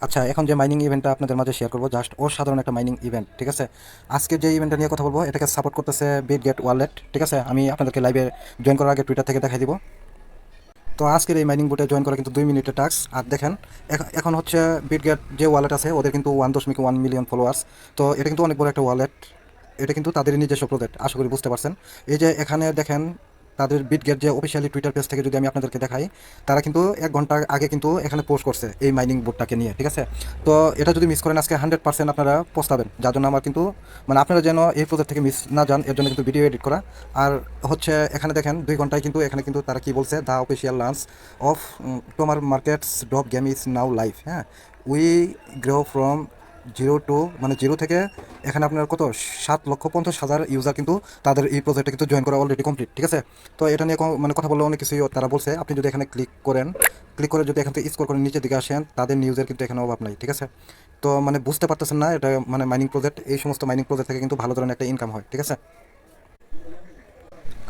আচ্ছা এখন যে মাইনিং ইভেন্টটা আপনাদের মাঝে শেয়ার করব জাস্ট অসাধারণ একটা মাইনিং ইভেন্ট ঠিক আছে? আজকে যে ইভেন্টটা নিয়ে কথা বলব, এটাকে সাপোর্ট করতেছে বিট গেট ওয়ালেট ঠিক আছে? আমি আপনাদেরকে লাইভে জয়েন করার আগে টুইটার থেকে দেখাই দিব। তো আজকের এই মাইনিং বোটে জয়েন করা কিন্তু দুই মিনিটের টাস্ক আর দেখেন, এখ- এখন হচ্ছে বিটগেট যে ওয়ালেট আছে, ওদের কিন্তু ওয়ান দশমিক ওয়ান মিলিয়ন ফলোয়ার্স তো এটা কিন্তু অনেক বড় একটা ওয়ালেট এটা কিন্তু তাদের নিজস্ব প্রজেক্ট আশা করি বুঝতে পারছেন। এই যে এখানে দেখেন তাদের বিটগেট যে অফিসিয়ালি টুইটার পেজ থেকে যদি আমি আপনাদেরকে দেখাই, তারা কিন্তু এক ঘণ্টা আগে কিন্তু এখানে পোস্ট করছে এই মাইনিং বোর্ডটাকে নিয়ে, ঠিক আছে? তো এটা যদি মিস করেন, আজকে হান্ড্রেড পার্সেন্ট আপনারা পস্তাবেন। যার জন্য আমার কিন্তু মানে আপনারা যেন এই প্রজেক্ট থেকে মিস না যান, এর জন্য কিন্তু ভিডিও এডিট করা। আর হচ্ছে এখানে দেখেন, দুই ঘন্টায় কিন্তু এখানে কিন্তু তারা কি বলছে? The official launch of Tomarket's drop game is now live হ্যাঁ? We grow from zero to মানে জিরো থেকে এখানে আপনার কত? সাত লক্ষ পঞ্চাশ হাজার ইউজার কিন্তু তাদের এই প্রজেক্টে কিন্তু জয়েন করা অলরেডি কমপ্লিট ঠিক আছে? তো এটা নিয়ে মানে কথা বললে অনেক কিছুই তারা বলছে। আপনি যদি এখানে ক্লিক করেন ক্লিক করে যদি এখান থেকে স্কোর করে নিচের দিকে আসেন, তাদের নিউজের কিন্তু এখানে অভাব নাই, ঠিক আছে? তো মানে বুঝতে পারতেছেন না, এটা মানে মাইনিং প্রজেক্ট এই সমস্ত মাইনিং প্রজেক্ট থেকে কিন্তু ভালো ধরনের একটা ইনকাম হয়, ঠিক আছে?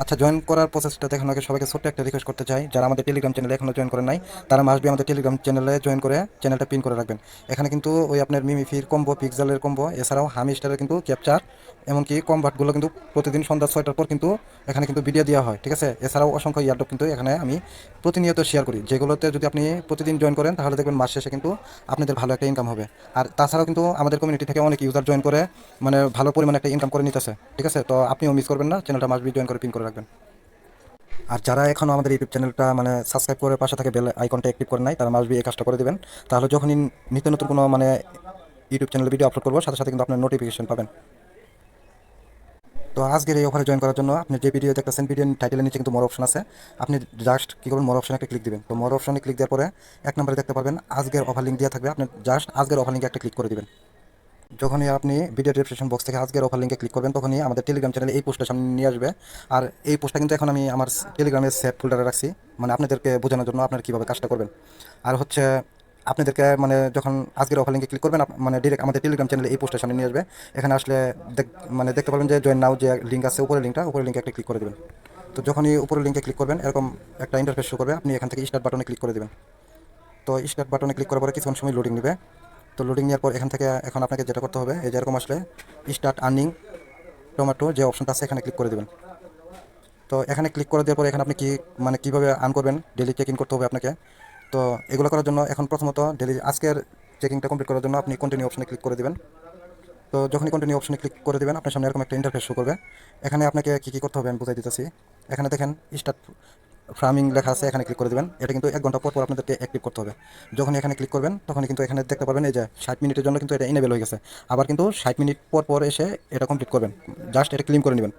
আচ্ছা জয়েন করার প্রসেসটা দেখানোর আগে সবাইকে ছোট্ট একটা রিকোয়েস্ট করতে চাই। যারা আমাদের টেলিগ্রাম চ্যানেলে এখনও জয়েন করেন নাই, তারা মাসবি আমাদের টেলিগ্রাম চ্যানেলে জয়েন করে চ্যানেলটা পিন করে রাখবেন। এখানে কিন্তু ওই আপনার মিমিফির কম্বো পিক্সেলের কম্বো এছাড়াও হামি স্টারের কিন্তু ক্যাপচার এমনকি কমবাটগুলো কিন্তু প্রতিদিন সন্ধ্যা ছয়টার পর কিন্তু এখানে কিন্তু ভিডিও দেওয়া হয়, ঠিক আছে? এছাড়াও অসংখ্য ইয়ারডপ কিন্তু এখানে আমি প্রতিনিয়ত শেয়ার করি। যেগুলোতে যদি আপনি প্রতিদিন জয়েন করেন, তাহলে দেখবেন মাস শেষে কিন্তু আপনাদের ভালো একটা ইনকাম হবে। আর তাছাড়াও কিন্তু আমাদের কমিউনিটি থেকে অনেক ইউজার জয়েন করে মানে ভালো পরিমাণে একটা ইনকাম করে নিতেছে, ঠিক আছে? তো আপনিও মিস করবেন না চ্যানেলটা মাসবি জয়েন করে পিন করে রাখবেন আর যারা এখনও আমাদের ইউটিউব চ্যানেলটা মানে সাবস্ক্রাইব করে পাশে থাকে বেল আইকনটা অ্যাক্টিভ করে নাই, তারা মাসবি এই কাজটা করে দেবেন। তাহলে যখনই নিত্য নতুন কোনো মানে ইউটিউব চ্যানেলে ভিডিও আপলোড করব, সাথে সাথে কিন্তু আপনার নোটিফিকেশন পাবেন। তো আজকের এই অফারে জয়েন করার জন্য আপনি যে ভিডিও দেখতেছেন ভিডিও টাইটেলের নিচে কিন্তু মোর অপশন আছে। আপনি জাস্ট কী করবেন মোর অপশনে একটা ক্লিক দিবেন। তো মোর অপশনে ক্লিক দেওয়ার পরে এক নম্বরে দেখতে পারবেন, আজকের অফার লিঙ্ক দেওয়া থাকবে। আপনি জাস্ট আজকের অফার লিঙ্কে একটা ক্লিক করে দিবেন। যখনই আপনি ভিডিও ডিসক্রিপশন বক্স থেকে আজকের অফার লিঙ্কে ক্লিক করবেন, তখনই আমাদের টেলিগ্রাম চ্যানেলে এই পোস্টটা সামনে নিয়ে আসবে। আর এই পোস্টটা কিন্তু এখন আমি আমার টেলিগ্রামের সেভ ফোল্ডারে রাখছি মানে আপনাদেরকে বোঝানোর জন্য আপনারা কীভাবে কাজটা করবেন। আর হচ্ছে, আপনাদেরকে মানে যখন আজকের অফার লিঙ্কে ক্লিক করবেন মানে ডিরেক্ট আমাদের টেলিগ্রাম চ্যানেলে এই পোস্টটা সামনে নিয়ে আসবে। এখানে আসলে মানে দেখতে পারবেন যে জয়েন নাও যে লিঙ্ক আছে, উপরের লিঙ্কটা উপরের লিঙ্কে একটা ক্লিক করে দেবেন। তো যখনই উপরের লিঙ্কে ক্লিক করবেন, এরকম একটা ইন্টারফেস শো করবে, আপনি এখান থেকে স্টার্ট বাটনে ক্লিক করে দেবেন। তো স্টার্ট বাটনে ক্লিক করার পরে কিছুক্ষণ সময় লোডিং নেবে। তো লোডিং নেওয়ার পর এখান থেকে এখন আপনাকে যেটা করতে হবে, এই যে এরকম আসলে স্টার্ট আর্নিং টমেটো যে অপশনটা আছে, এখানে ক্লিক করে দেবেন। তো এখানে ক্লিক করে দেওয়ার পর এখানে আপনি কি মানে কীভাবে আর্ন করবেন ডেলি চেক ইন করতে হবে আপনাকে। তো এগুলো করার জন্য এখন প্রথমত ডেলি আজকের চেকিংটা কমপ্লিট করার জন্য আপনি কন্টিনিউ অপশনে ক্লিক করে দেবেন। তো যখনই কন্টিনিউ অপশনে ক্লিক করে দেবেন, আপনার সামনে এরকম একটা ইন্টারফেস শো করবে। এখানে আপনাকে কী কী করতে হবে আমি বুঝাই দিতেছি। এখানে দেখেন স্টার্ট ফার্মিং লেখা আছে, এখানে ক্লিক করে দেবেন। এটা কিন্তু এক ঘণ্টা পর পর আপনাদেরকে অ্যাক্টিভ করতে হবে। যখন এখানে ক্লিক করবেন তখন কিন্তু এখানে দেখতে পারবেন এই যে ষাট মিনিটের জন্য কিন্তু এটা ইনেবল হয়ে গেছে। আবার কিন্তু ষাট মিনিট পর পর এসে এটা কমপ্লিট করবেন। জাস্ট এটা ক্লিম করে নেবেন।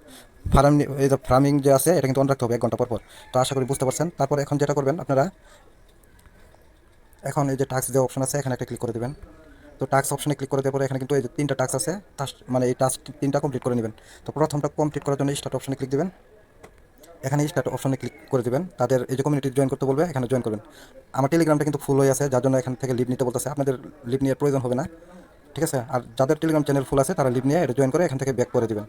ফার্ম এই যে ফার্মিং যে আছে, এটা কিন্তু অন রাখতে হবে এক ঘণ্টা পর পর। তো আশা করি বুঝতে পারছেন। তারপর এখন যেটা করবেন আপনারা, এখন এই যে টাস্ক যে অপশন আছে, এখানে একটা ক্লিক করে দেবেন। তো টাস্ক অপশনে ক্লিক করে দেওয়ার পরে এখানে কিন্তু এই যে তিনটা টাস্ক আছে মানে এই টাস্ক তিনটা কমপ্লিট করে নেবেন। তো প্রথমটা কমপ্লিট করার জন্য স্টার্ট অপশনে ক্লিক দেবেন। এখানে স্টার্ট অপশনে ক্লিক করে দেবেন। তাদের এই যে কমিউনিটি জয়েন করতে বলবে, এখানে জয়েন করবেন। আমার টেলিগ্রামটা কিন্তু ফুল হয়ে আছে, যার জন্য এখান থেকে লিভ নিতে বলতেছে। আপনাদের লিভ নেওয়ার প্রয়োজন হবে না, ঠিক আছে? আর যাদের টেলিগ্রাম চ্যানেল ফুল আছে, তারা লিভ নিয়ে এটা জয়েন করে এখান থেকে ব্যাক করে দেবেন।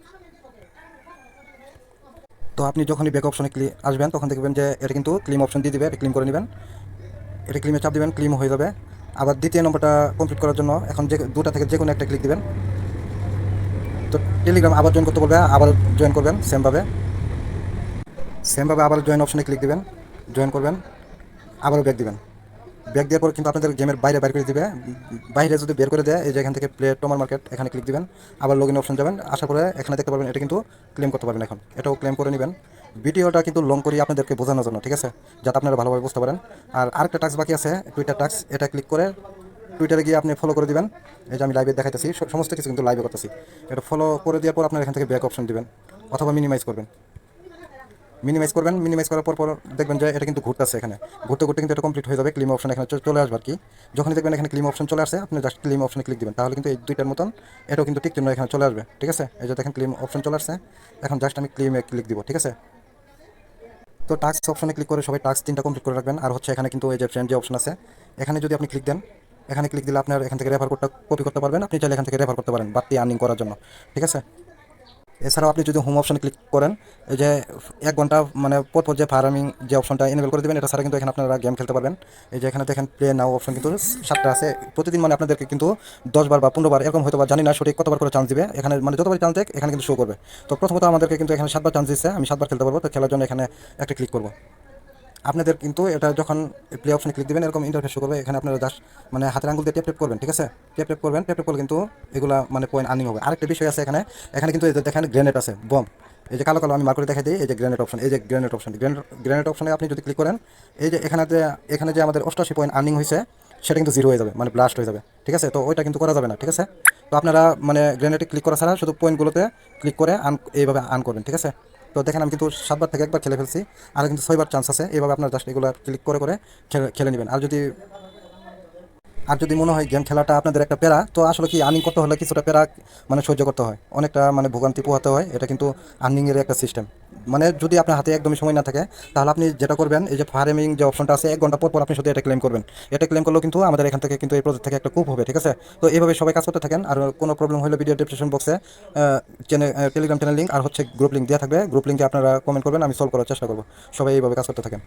তো আপনি যখনই ব্যাক অপশনে ক্লিক আসবেন, তখন দেখবেন যে এটা কিন্তু ক্লিম অপশন দিয়ে দেবে, এটা ক্লিম করে নেবেন। এটা ক্লিমে চাপ দিবেন ক্লিম হয়ে যাবে। আবার দ্বিতীয় নম্বরটা কমপ্লিট করার জন্য এখন যে দুটা থেকে যে কোনো একটা ক্লিক দিবেন। তো টেলিগ্রাম আবার জয়েন করতে বলবে, আবার জয়েন করবেন সেমভাবে সেমভাবে আবার জয়েন অপশনে ক্লিক দিবেন জয়েন করবেন, আবারও ব্যাক দিবেন। ব্যাক দেওয়ার পর কিন্তু আপনাদের গেমের বাইরে বাইর করে দিবে। বাইরে যদি বের করে দেয়, এই যে এখান থেকে প্লে টোমার মার্কেট এখানে ক্লিক দিবেন, আবার লগ ইন অপশন যাবেন। আশা করে এখানে দেখতে পারবেন, এটা কিন্তু ক্লেম করতে পারবেন এখন। এটাও ক্লেম করে নেবেন। ভিডিওটা কিন্তু লং করি আপনাদেরকে বোঝানোর জন্য, ঠিক আছে? যাতে আপনারা ভালোভাবে বুঝতে পারেন। আর আরেকটা টাস্ক বাকি আছে টুইটার টাস্ক এটা ক্লিক করে টুইটারে গিয়ে আপনি ফলো করে দিবেন। এই যে আমি লাইভে দেখাইতেছি সমস্ত কিছু কিন্তু লাইভে করতেছি। এটা ফলো করে দেওয়ার পর আপনার এখান থেকে ব্যাক অপশন দিবেন, অথবা মিনিমাইজ করবেন। মিনিমাইজ করবেন মিনিমাইজ করার পর পর দেখবেন যে এটা কিন্তু ঘুরতেছে এখানে। ঘুরতে ঘুরতে কিন্তু এটা কমপ্লিট হয়ে যাবে ক্লিম অপশন এখানে চলে আসবে আর কি। যখনই দেখবেন এখানে ক্লিম অপশন চলে আসে, আপনি জাস্ট ক্লিম অপশনে ক্লিক দিবেন। তাহলে কিন্তু এই দুইটার মতন এটাও কিন্তু ঠিক জন্য এখানে চলে আসবে, ঠিক আছে? এই যে দেখেন ক্লিম অপশন চলে আসছে। এখন জাস্ট আমি ক্লিমে ক্লিক দিব, ঠিক আছে? তো টাস্ক অপশনে ক্লিক করে সবাই টাস্ক তিনটা কমপ্লিট করে রাখবেন। আর হচ্ছে এখানে কিন্তু এই যে ফ্রেন্ড যে অপশন আছে, এখানে যদি আপনি ক্লিক দেন, এখানে ক্লিক দিলে আপনার এখান থেকে রেফার কোডটা কপি করতে পারবেন। আপনি চাইলে এখান থেকে রেফার করতে পারেন, বাড়তি আর্নিং করার জন্য, ঠিক আছে? এছাড়াও আপনি যদি হোম অপশানে ক্লিক করেন, এই যে এক ঘণ্টা মানে পর পর যে ফার্মিং যে অপশনটা এনেবল করে দেবেন, এটা ছাড়া কিন্তু এখানে আপনারা গেম খেলতে পারবেন। এই যে এখানে দেখেন প্লে নাও অপশন কিন্তু সাতটা আছে। প্রতিদিন মানে আপনাদেরকে কিন্তু দশবার বা পনেরোবার এরকম হয়তো বা, জানি না সঠিক কতবার করে চান্স দিবে। এখানে মানে যতবার চান্স দেখ, এখানে কিন্তু শো করবে। তো প্রথমত আমাদেরকে কিন্তু এখানে সাতবার চান্স দিচ্ছে আমি সাতবার খেলতে পারব। তো খেলার জন্য এখানে একটা ক্লিক করব। আপনাদের কিন্তু এটা যখন প্লে অপশনে ক্লিক দিবেন, এরকম ইন্টারফেস করবে, এখানে আপনারা জাস্ট মানে হাতের আঙ্গুল দিয়ে টেপ করবেন, ঠিক আছে? টেপ টেপ করবেন টেপ টেপ করলে কিন্তু এগুলা মানে পয়েন্ট আর্নিং হবে। আরেকটা বিষয় আছে এখানে এখানে কিন্তু দেখেন গ্রেনেড আছে, বম। এই যে কালো কালো আমি মার্ক করে দেখাই দিই, এই যে গ্রেনেড অপশন এই যে গ্রেনেড অপশন গ্রেনেড অপশনে আপনি যদি ক্লিক করেন, এই যে এখানে যে এখানে যে আমাদের অষ্টাশি পয়েন্ট আর্নিং হয়েছে সেটা কিন্তু জিরো হয়ে যাবে মানে ব্লাস্ট হয়ে যাবে, ঠিক আছে? তো ওইটা কিন্তু করা যাবে না, ঠিক আছে? তো আপনারা মানে গ্রেনেডে ক্লিক করা ছাড়া শুধু পয়েন্টগুলোতে ক্লিক করে আন এইভাবে আর্ন করবেন, ঠিক আছে? তো দেখেন আমি কিন্তু সাতবার থেকে একবার খেলে ফেলছি। আর কিন্তু ছয়বার চান্স আছে। এভাবে আপনার জাস্ট এগুলো ক্লিক করে করে খেলে খেলে নেবেন। আর যদি আর যদি মনে হয় গেম খেলাটা আপনাদের একটা প্যারা, তো আসলে কি আর্নিং করতে হলে কিছুটা প্যারা মানে সহ্য করতে হয়। অনেকটা মানে ভোগান্তি পোহাতে হয়, এটা কিন্তু আর্নিংয়ের একটা সিস্টেম মানে যদি আপনার হাতে একদমই সময় না থাকে, তাহলে আপনি যেটা করবেন, এই যে ফার্মিং যে অপশনটা আছে, এক ঘণ্টা পর পর আপনি শুধু এটা ক্লেম করবেন। এটা ক্লেম করলেও কিন্তু আমাদের এখান থেকে কিন্তু এই প্রজেক্ট থেকে একটা কুপ হবে, ঠিক আছে? তো এইভাবে সবাই কাজ করতে থাকেন, আর কোনো প্রবলেম হলে ভিডিও ডিসক্রিপশন বক্সে চ্যানেল টেলিগ্রাম চ্যানেল লিঙ্ক আর হচ্ছে গ্রুপ লিঙ্ক দেওয়া থাকবে। গ্রুপ লিঙ্কে আপনারা কমেন্ট করবেন, আমি সলভ করার চেষ্টা করব। সবাই এইভাবে কাজ করতে থাকেন।